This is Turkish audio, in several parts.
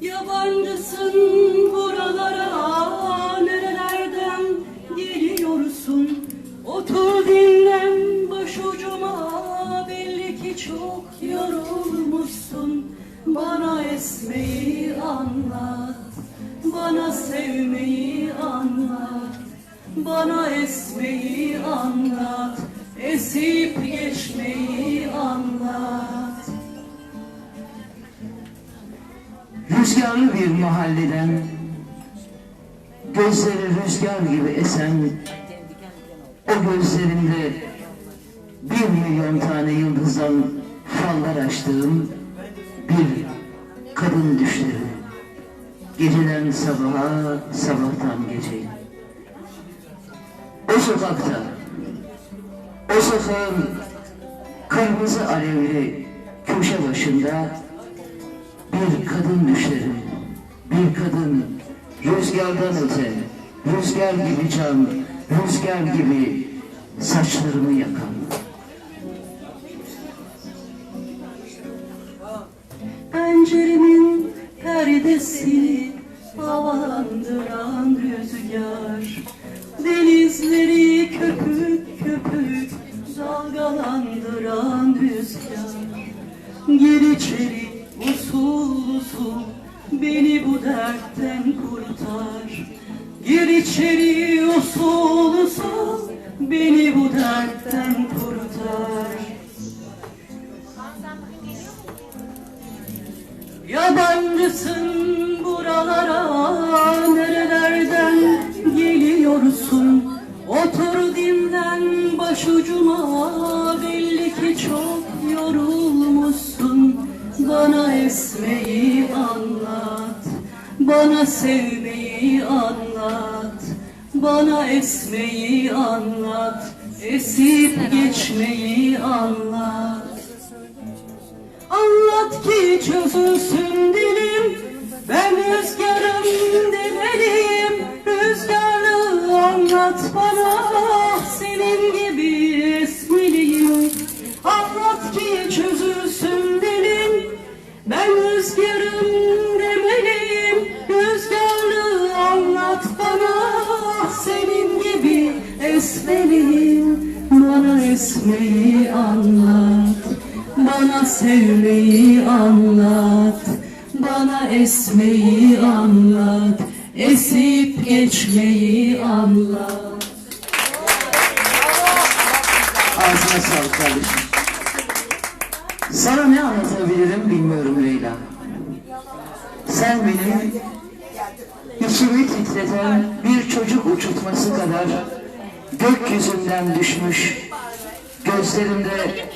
Yabancısın buralara Nerelerden geliyorsun? Otur dinlen başucuma Belli ki çok yorulmuşsun. Bana esmeyi anlat Bana sevmeyi anlat Bana esmeyi anlat. Esip Rüzgarlı bir mahalleden Gözleri rüzgar gibi esen O gözlerinde Bir milyon tane yıldızdan Fallar açtığım Bir kadın düşleri. Geceden sabaha Sabahtan geceye O sokakta O sokağın Kırmızı alevli Köşe başında bir kadın düşlerim, bir kadın rüzgardan öte, rüzgar gibi can, rüzgar gibi saçlarımı yakan. Penceremin perdesini havalandıran rüzgar Denizleri dertten kurtar. Gir içeri usul usul beni bu dertten kurtar. Yabancısın buralara Nerelerden geliyorsun? Otur dinlen başucuma Belli ki çok yorulmuşsun. Bana esmeyi anlat Bana sevmeyi anlat Bana esmeyi anlat Esip geçmeyi anlat. Anlat ki çözülsün dilim Ben rüzgarım demeliyim Rüzgarlı anlat bana esmeliyim Bana esmeyi anlat bana sevmeyi anlat, bana esmeyi anlat, esip geçmeyi anlat. Ağzına sağlık kardeşim. Sana ne anlatabilirim bilmiyorum Leyla. Sen benim içimi titreten bir çocuk uçurtması kadar gökyüzünden düşmüş, gözlerimde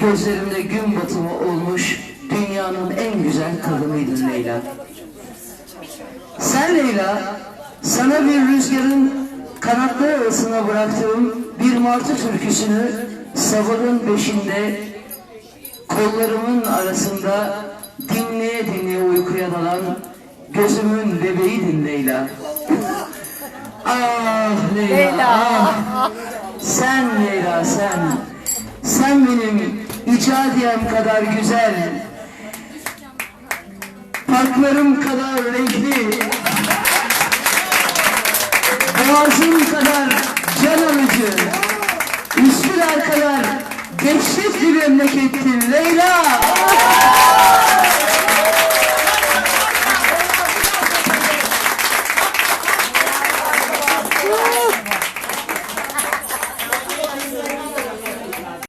gözlerimde gün batımı olmuş dünyanın en güzel kadınıydın Leyla. Sen Leyla, sana bir rüzgarın kanatları arasına bıraktığım bir martı türküsünü sabahın beşinde kollarımın arasında dinleye dinleye uykuya dalan gözümün bebeğiydin Leyla. Ah Leyla, ah. Sen Leyla sen. Sen benim icadiyem kadar güzel. Parklarım kadar renkli. Boğazım kadar can alıcı. Üsküdar kadar dehşet bir memlekettin Leyla.